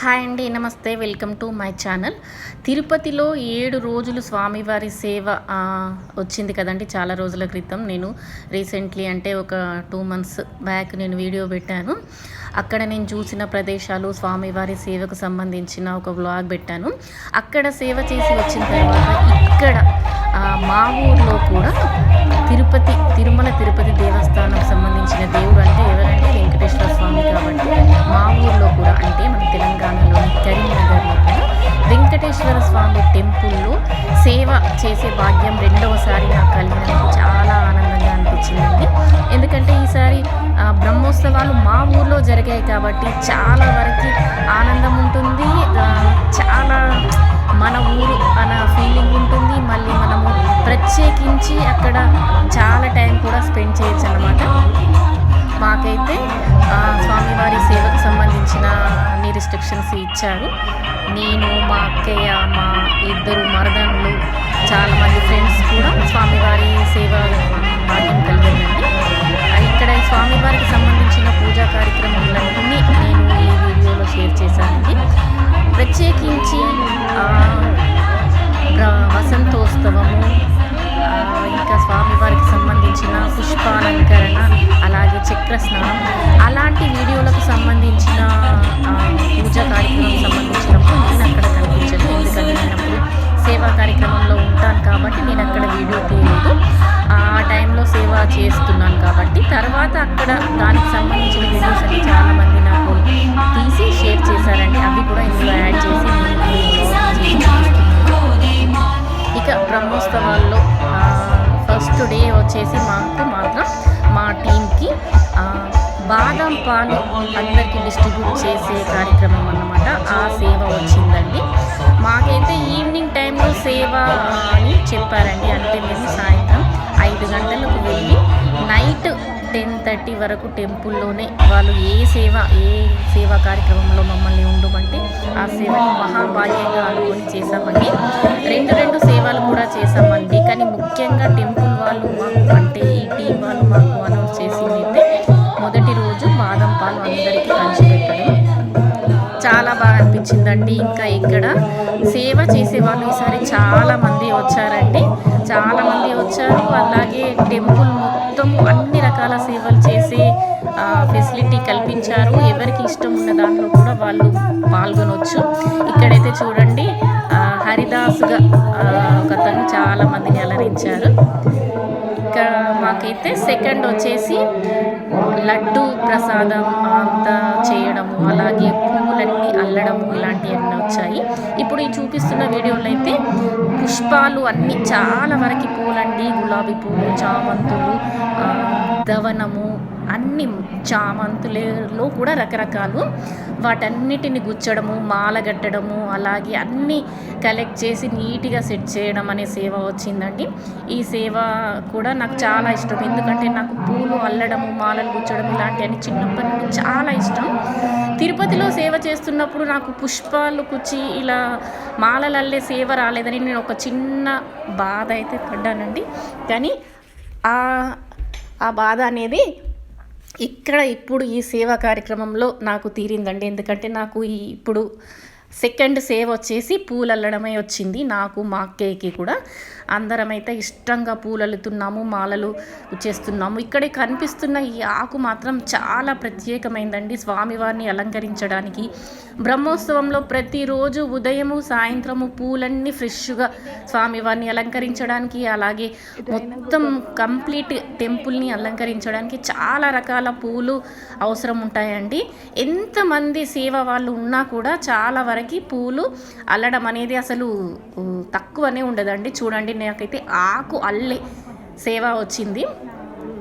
Hi అండి నమస్తే welcome to my channel. తిరుపతిలో ఏడు రోజులు స్వామివారి సేవ వచ్చింది కదండి చాలా రోజుల క్రితం. నేను రీసెంట్లీ అంటే ఒక టూ మంత్స్ బ్యాక్ నేను వీడియో పెట్టాను. అక్కడ నేను చూసిన ప్రదేశాలు స్వామివారి సేవకు సంబంధించిన ఒక వ్లాగ్ పెట్టాను. అక్కడ సేవ చేసి వచ్చిన తర్వాత ఇక్కడ మా ఊర్లో కూడా తిరుపతి తిరుమల తిరుపతి దేవస్థానం సంబంధించిన దేవుడు అంటే ఎవరంటే వెంకటేశ్వర స్వామి కాబట్టి మా ఊర్లో కూడా అంటే మన తెలంగాణలోని కరీంనగర్లో కూడా వెంకటేశ్వర స్వామి టెంపుల్లో సేవ చేసే భాగ్యం రెండవసారి నాకు కలిగినందుకు చాలా ఆనందంగా అనిపించిందండి. ఎందుకంటే ఈసారి బ్రహ్మోత్సవాలు మా ఊర్లో జరిగాయి కాబట్టి చాలా వరకు ఆనందం ఉంటుంది. చాలా మన ఊరు అన్న ఫీలింగ్ ఉంటుంది. మళ్ళీ మనము ప్రత్యేకించి అక్కడ చాలా టైం కూడా స్పెండ్ చేయొచ్చు అనమాట మాకైతే స్వామివారి సేవకు సంబంధించిన అన్ని రిస్ట్రిక్షన్స్ ఇచ్చారు. నేను మా అక్కయ్య మా ఇద్దరు మరదనులు చాలామంది ఫ్రెండ్స్ కూడా స్వామివారి సేవ భాగ్యం కలిగిందండి. ఇక్కడ స్వామివారికి సంబంధించిన పూజా కార్యక్రమాలన్నీ నేను ఈ వీడియోలో షేర్ చేశానండి. ప్రత్యేకించి వసంతోత్సవము ఇంకా స్వామివారికి సంబంధించిన పుష్పాలంకరణ అలాగే చక్రస్నానం అలాంటి వీడియోలకు సంబంధించిన పూజ పూజా కార్యక్రమం సంబంధించినప్పుడు నేను అక్కడ కనిపించదు. ఎందుకంటే నేను అప్పుడు సేవా కార్యక్రమంలో ఉంటాను కాబట్టి నేను అక్కడ వీడియో తీయలేదు. ఆ టైంలో సేవ చేస్తున్నాను కాబట్టి తర్వాత అక్కడ దానికి సంబంధించిన వీడియోస్ అన్ని చాలామంది నాకు తీసి షేర్ చేశారండి. అవి కూడా ఇందులో యాడ్ చెప్పారండి. అంటే మేము సాయంత్రం ఐదు గంటలకు వెళ్ళి నైట్ టెన్ థర్టీ వరకు టెంపుల్లోనే వాళ్ళు ఏ సేవ ఏ సేవా కార్యక్రమంలో మమ్మల్ని ఉండమంటే ఆ సేవని మహాభాగ్యంగా అనుకొని చేశామండి. రెండు రెండు సేవలు కూడా చేశామండి. కానీ ముఖ్యంగా టెంపుల్ వాళ్ళు మాకు అంటే ఈ టీం వాళ్ళు మాకు అనౌన్స్ చేసింది అయితే చాలా బాగా అనిపించిందండి. ఇంకా ఇక్కడ సేవ చేసే వాళ్ళు ఈసారి చాలా మంది వచ్చారండి. చాలా మంది వచ్చారు. అలాగే టెంపుల్ మొత్తం అన్ని రకాల సేవలు చేసే ఫెసిలిటీ కల్పించారు. ఎవరికి ఇష్టం ఉన్న దాంట్లో కూడా వాళ్ళు పాల్గొనవచ్చు ఇక్కడైతే చూడండి హరిదాస్గా హరిదాసుగా ఒకతను చాలా మందిని అలరించారు. మాకైతే సెకండ్ వచ్చేసి లడ్డు ప్రసాదం అంతా చేయడము అలాగే పువ్వులన్నీ అల్లడము ఇలాంటివన్నీ వచ్చాయి. ఇప్పుడు ఈ చూపిస్తున్న వీడియోలో అయితే పుష్పాలు అన్నీ చాలా వరకు పూలండి. గులాబీ పూలు చామంతులు దవనము అన్ని చామంతులలో కూడా రకరకాలు. వాటన్నిటిని గుచ్చడము మాల కట్టడము అలాగే అన్నీ కలెక్ట్ చేసి నీట్గా సెట్ చేయడం అనే సేవ వచ్చిందండి. ఈ సేవ కూడా నాకు చాలా ఇష్టం. ఎందుకంటే నాకు పూలు అల్లడము మాలలు గుచ్చడం ఇలాంటివన్నీ చిన్నప్పటి నుండి చాలా ఇష్టం. తిరుపతిలో సేవ చేస్తున్నప్పుడు నాకు పుష్పాలు కుచ్చి ఇలా మాలలు అల్లే సేవ రాలేదని నేను ఒక చిన్న బాధ అయితే పడ్డానండి. కానీ ఆ ఆ బాధ అనేది ఇక్కడ ఇప్పుడు ఈ సేవా కార్యక్రమంలో నాకు తీరిందండి. ఎందుకంటే నాకు ఈ ఇప్పుడు సెకండ్ సేవ్ వచ్చేసి పూలు అల్లడమే వచ్చింది. నాకు మా అక్కయ్యకి కూడా. అందరమైతే ఇష్టంగా పూలలుతున్నాము మాలలు చేస్తున్నాము. ఇక్కడే కనిపిస్తున్న ఈ ఆకు మాత్రం చాలా ప్రత్యేకమైందండి స్వామివారిని అలంకరించడానికి. బ్రహ్మోత్సవంలో ప్రతిరోజు ఉదయము సాయంత్రము పూలన్నీ ఫ్రెష్గా స్వామివారిని అలంకరించడానికి అలాగే మొత్తం కంప్లీట్ టెంపుల్ని అలంకరించడానికి చాలా రకాల పూలు అవసరం ఉంటాయండి. ఎంతమంది సేవ వాళ్ళు ఉన్నా కూడా చాలా వరకు పూలు అల్లడం అనేది అసలు తక్కువనే ఉండదండి. చూడండి నాకైతే ఆకు అల్లే సేవ వచ్చింది.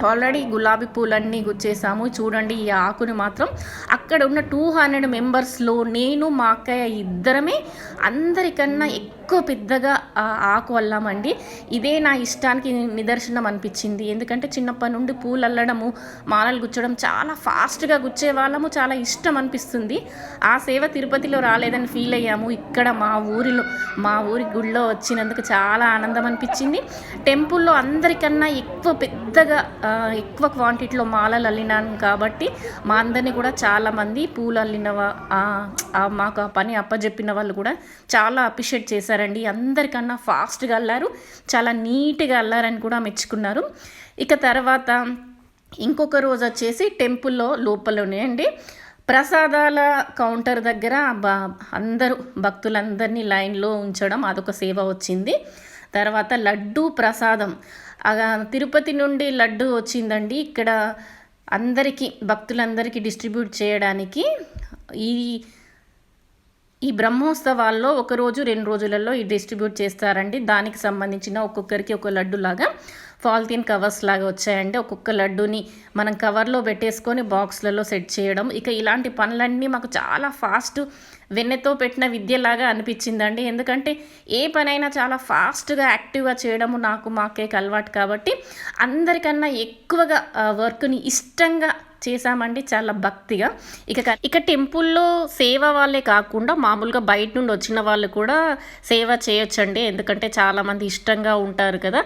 ఆల్రెడీ గులాబీ పూలన్నీ గుచ్చేసాము. చూడండి ఈ ఆకుని మాత్రం అక్కడ ఉన్న టూ హండ్రెడ్ మెంబర్స్లో నేను మా అక్కయ్య ఇద్దరమే అందరికన్నా ఎక్కువ పెద్దగా ఆకు అల్లామండి. ఇదే నా ఇష్టానికి నిదర్శనం అనిపించింది. ఎందుకంటే చిన్నప్పటి నుండి పూలు అల్లడము మాలలు గుచ్చడం చాలా ఫాస్ట్గా గుచ్చే వాళ్ళము చాలా ఇష్టం అనిపిస్తుంది. ఆ సేవ తిరుపతిలో రాలేదని ఫీల్ అయ్యాము. ఇక్కడ మా ఊరిలో మా ఊరి గుళ్ళో వచ్చినందుకు చాలా ఆనందం అనిపించింది. టెంపుల్లో అందరికన్నా ఎక్కువ పెద్దగా ఎక్కువ క్వాంటిటీలో మాలలు అల్లినాను కాబట్టి మా అందరినీ కూడా చాలామంది పూలు అల్లిన మాకు ఆ పని అప్పజెప్పిన వాళ్ళు కూడా చాలా అప్రిషియేట్ చేశారండి. అందరికన్నా ఫాస్ట్గా అల్లారు చాలా నీట్గా అల్లారని కూడా మెచ్చుకున్నారు. ఇక తర్వాత ఇంకొక రోజు వచ్చేసి టెంపుల్లో లోపలనే అండి. ప్రసాదాల కౌంటర్ దగ్గర బా అందరూ భక్తులందరినీ లైన్లో ఉంచడం అదొక సేవ వచ్చింది. తర్వాత లడ్డు ప్రసాదం. తిరుపతి నుండి లడ్డు వచ్చిందండి. ఇక్కడ అందరికీ భక్తులందరికీ డిస్ట్రిబ్యూట్ చేయడానికి ఈ ఈ బ్రహ్మోత్సవాల్లో ఒకరోజు రెండు రోజులలో ఈ డిస్ట్రిబ్యూట్ చేస్తారండి. దానికి సంబంధించిన ఒక్కొక్కరికి ఒక లడ్డు ఫాల్తీన్ కవర్స్ లాగా వచ్చాయండి ఒక్కొక్క లడ్డుని మనం కవర్లో పెట్టేసుకొని బాక్స్లలో సెట్ చేయడం. ఇక ఇలాంటి పనులన్నీ మాకు చాలా ఫాస్ట్ వెన్నెతో పెట్టిన విద్యలాగా అనిపించిందండి. ఎందుకంటే ఏ పనైనా చాలా ఫాస్ట్గా యాక్టివ్గా చేయడము నాకు మాకే అలవాటు కాబట్టి అందరికన్నా ఎక్కువగా వర్క్ని ఇష్టంగా చేశామండి చాలా భక్తిగా. ఇక ఇక టెంపుల్లో సేవ వాళ్ళే కాకుండా మామూలుగా బయట నుండి వచ్చిన వాళ్ళు కూడా సేవ చేయొచ్చండి. ఎందుకంటే చాలామంది ఇష్టంగా ఉంటారు కదా.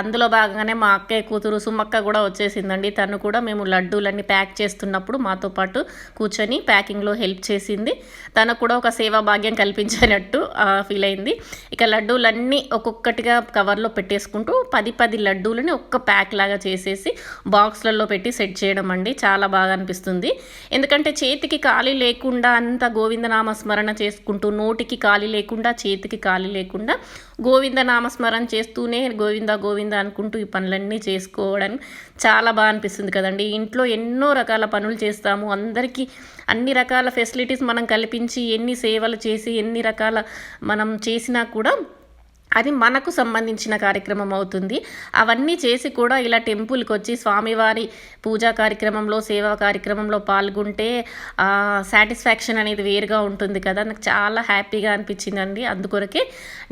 అందులో భాగంగానే మా అక్కయ్య కూతురు సుమ్మక్క కూడా వచ్చేసిందండి. తను కూడా మేము లడ్డూలన్నీ ప్యాక్ చేస్తున్నప్పుడు మాతో పాటు కూర్చొని ప్యాకింగ్లో హెల్ప్ చేసింది. తనకు కూడా ఒక సేవా భాగ్యం కల్పించినట్టు ఫీల్ అయింది. ఇక లడ్డూలన్నీ ఒక్కొక్కటిగా కవర్లో పెట్టేసుకుంటూ పది పది లడ్డూలని ఒక్క ప్యాక్ లాగా చేసేసి బాక్స్లలో పెట్టి సెట్ చేయడం అండి. చాలా చాలా బాగా అనిపిస్తుంది. ఎందుకంటే చేతికి ఖాళీ లేకుండా అంత గోవిందనామ స్మరణ చేసుకుంటూ నోటికి ఖాళీ లేకుండా చేతికి ఖాళీ లేకుండా గోవిందనామ స్మరణ చేస్తూనే గోవింద గోవింద అనుకుంటూ ఈ పనులన్నీ చేసుకోవడం చాలా బాగా అనిపిస్తుంది కదండి. ఇంట్లో ఎన్నో రకాల పనులు చేస్తాము. అందరికీ అన్ని రకాల ఫెసిలిటీస్ మనం కల్పించి ఎన్ని సేవలు చేసి ఎన్ని రకాల మనం చేసినా కూడా అది మనకు సంబంధించిన కార్యక్రమం అవుతుంది. అవన్నీ చేసి కూడా ఇలా టెంపుల్కి వచ్చి స్వామివారి పూజా కార్యక్రమంలో సేవా కార్యక్రమంలో పాల్గొంటే సాటిస్ఫాక్షన్ అనేది వేరుగా ఉంటుంది కదా. నాకు చాలా హ్యాపీగా అనిపించిందండి. అందుకొరకే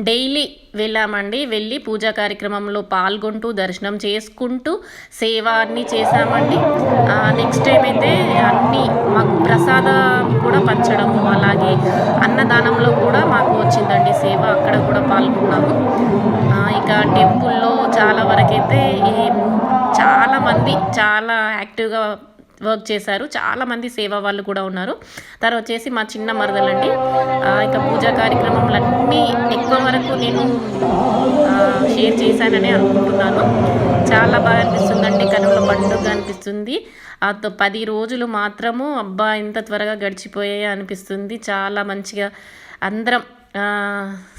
డైలీ వెళ్ళామండి. వెళ్ళి పూజా కార్యక్రమంలో పాల్గొంటూ దర్శనం చేసుకుంటూ సేవ అన్నీ చేశామండి. నెక్స్ట్ టైం అయితే అన్నీ మాకు ప్రసాదం కూడా పంచడము అలాగే అన్నదానంలో కూడా మాకు వచ్చిందండి సేవ. అక్కడ కూడా పాల్గొన్నాము. ఇక టెంపుల్లో చాలా వరకైతే ఈ చాలా చాలా యాక్టివ్గా వర్క్ చేశారు. చాలామంది సేవా సేవ వాళ్ళు కూడా ఉన్నారు. తర్వాత వచ్చేసి మా చిన్న మరదలండి. ఇక పూజా కార్యక్రమాలన్నీ ఎక్కువ వరకు నేను షేర్ చేశానని అనుకుంటున్నాను. చాలా బాగా అనిపిస్తుందండి. కనుల పండుగ అనిపిస్తుంది. ఆ పది రోజులు మాత్రము అబ్బా ఇంత త్వరగా గడిచిపోయాయి అనిపిస్తుంది. చాలా మంచిగా అందరం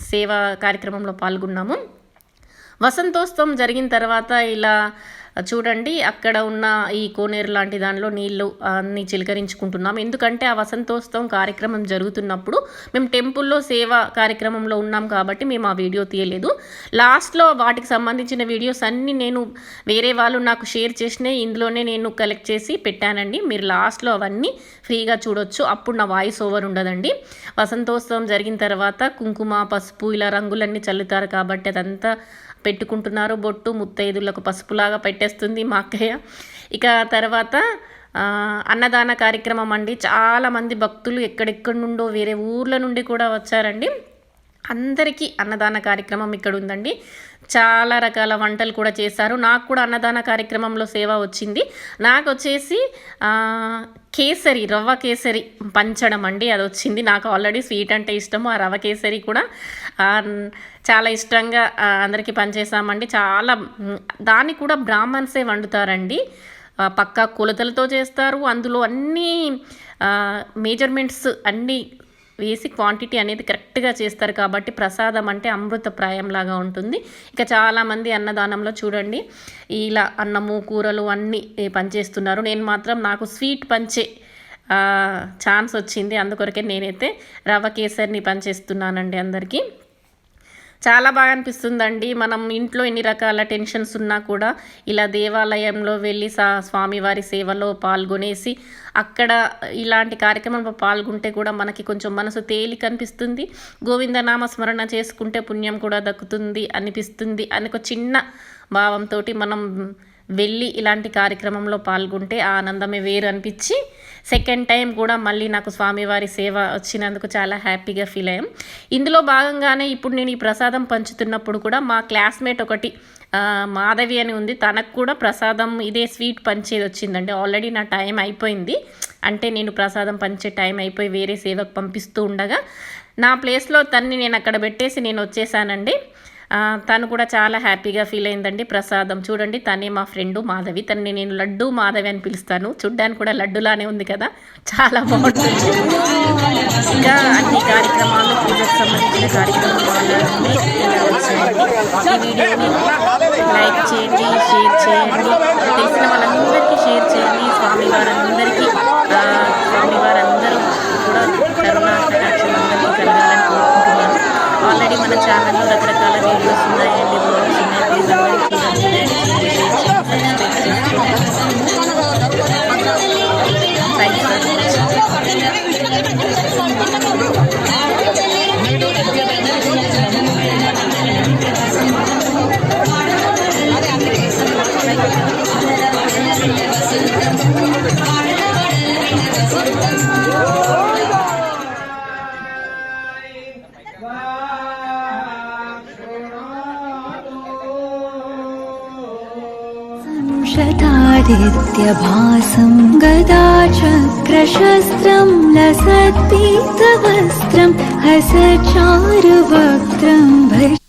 సేవా కార్యక్రమంలో పాల్గొన్నాము. వసంతోత్సవం జరిగిన తర్వాత ఇలా చూడండి అక్కడ ఉన్న ఈ కోనేరు లాంటి దానిలో నీళ్ళు అన్ని చిలకరించుకుంటున్నాం. ఎందుకంటే ఆ వసంతోత్సవం కార్యక్రమం జరుగుతున్నప్పుడు మేము టెంపుల్లో సేవ కార్యక్రమంలో ఉన్నాం కాబట్టి మేము ఆ వీడియో తీయలేదు. లాస్ట్లో వాటికి సంబంధించిన వీడియోస్ అన్నీ నేను వేరే వాళ్ళు నాకు షేర్ చేసినాయి ఇందులోనే నేను కలెక్ట్ చేసి పెట్టానండి. మీరు లాస్ట్లో అవన్నీ ఫ్రీగా చూడొచ్చు. అప్పుడు నా వాయిస్ ఓవర్ ఉండదండి. వసంతోత్సవం జరిగిన తర్వాత కుంకుమ పసుపు ఇలా రంగులన్నీ చల్లుతారు కాబట్టి అదంతా పెట్టుకుంటున్నారు బొట్టు ముత్తైదులకు పసుపులాగా పెట్టేస్తుంది మా అక్కయ్య. ఇక తర్వాత అన్నదాన కార్యక్రమం అండి. చాలామంది భక్తులు ఎక్కడెక్కడి నుండో వేరే ఊర్ల నుండి కూడా వచ్చారండి. అందరికీ అన్నదాన కార్యక్రమం ఇక్కడ ఉందండి చాలా రకాల వంటలు కూడా చేశారు. నాకు కూడా అన్నదాన కార్యక్రమంలో సేవ వచ్చింది. నాకు వచ్చేసి కేసరి రవ్వ కేసరి పంచడం అండి. అది వచ్చింది. నాకు ఆల్రెడీ స్వీట్ అంటే ఇష్టము. ఆ రవ్వ కేసరి కూడా చాలా ఇష్టంగా అందరికీ పనిచేసామండి చాలా దాన్ని కూడా బ్రాహ్మణ్సే వండుతారండి. పక్కా కొలతలతో చేస్తారు. అందులో అన్నీ మేజర్మెంట్స్ అన్నీ వేసి క్వాంటిటీ అనేది కరెక్ట్గా చేస్తారు కాబట్టి ప్రసాదం అంటే అమృత ప్రాయంలాగా ఉంటుంది. ఇక చాలామంది అన్నదానంలో చూడండి ఇలా అన్నము కూరలు అన్నీ పనిచేస్తున్నారు. పంచేస్తున్నారు నేను మాత్రం నాకు స్వీట్ పంచే ఛాన్స్ వచ్చింది. అందుకొరకే నేనైతే రవ్వ కేసరిని పనిచేస్తున్నానండి అందరికీ. చాలా బాగా అనిపిస్తుందండి. మనం ఇంట్లో ఎన్ని రకాల టెన్షన్స్ ఉన్నా కూడా ఇలా దేవాలయంలో వెళ్ళి సా స్వామివారి సేవలో పాల్గొనేసి అక్కడ ఇలాంటి కార్యక్రమంలో పాల్గొంటే కూడా మనకి కొంచెం మనసు తేలిక అనిపిస్తుంది. గోవిందనామ స్మరణ చేసుకుంటే పుణ్యం కూడా దక్కుతుంది అనిపిస్తుంది అని ఒక చిన్న భావంతో మనం వెళ్ళి ఇలాంటి కార్యక్రమంలో పాల్గొంటే ఆ ఆనందమే వేరు అనిపించి సెకండ్ టైం కూడా మళ్ళీ నాకు స్వామివారి సేవ వచ్చినందుకు చాలా హ్యాపీగా ఫీల్ అయ్యాం. ఇందులో భాగంగానే ఇప్పుడు నేను ఈ ప్రసాదం పంచుతున్నప్పుడు కూడా మా క్లాస్మేట్ ఒకటి మాధవి అని ఉంది. తనకు కూడా ప్రసాదం ఇదే స్వీట్ పంచేది వచ్చిందండి. ఆల్రెడీ నా టైం అయిపోయింది. అంటే నేను ప్రసాదం పంచే టైం అయిపోయి వేరే సేవకు పంపిస్తూ ఉండగా నా ప్లేస్లో తన్ని నేను అక్కడ పెట్టేసి నేను వచ్చేసానండి. తను కూడా చాలా హ్యాపీగా ఫీల్ అయిందండి. ప్రసాదం చూడండి తనే మా ఫ్రెండ్ మాధవి. తనని నేను లడ్డు మాధవి అని పిలుస్తాను. చూడ్డానికి కూడా లడ్డులానే ఉంది కదా. చాలా బాగుంటుంది. ఇంకా అన్ని కార్యక్రమాలు పూజకు సంబంధించిన కార్యక్రమాలు ఈ వీడియోని లైక్ చేయండి షేర్ చేయండి. తెలిసిన వాళ్ళందరికీ షేర్ చేయండి. స్వామి వారందరికీ స్వామి వారందరూ కూడా కటాక్షం అందరికీ మన ఛానల్లో రకరకాల వీడియోస్ ఉన్నాయండి బ్లాగ్స్ ఉన్నాయి ప్లీజ్ అందరూ చూడండి संशतादित्यभासं गदाचक्रशस्त्रं लसत्पीतवस्त्रं हसचारुवक्त्रं भज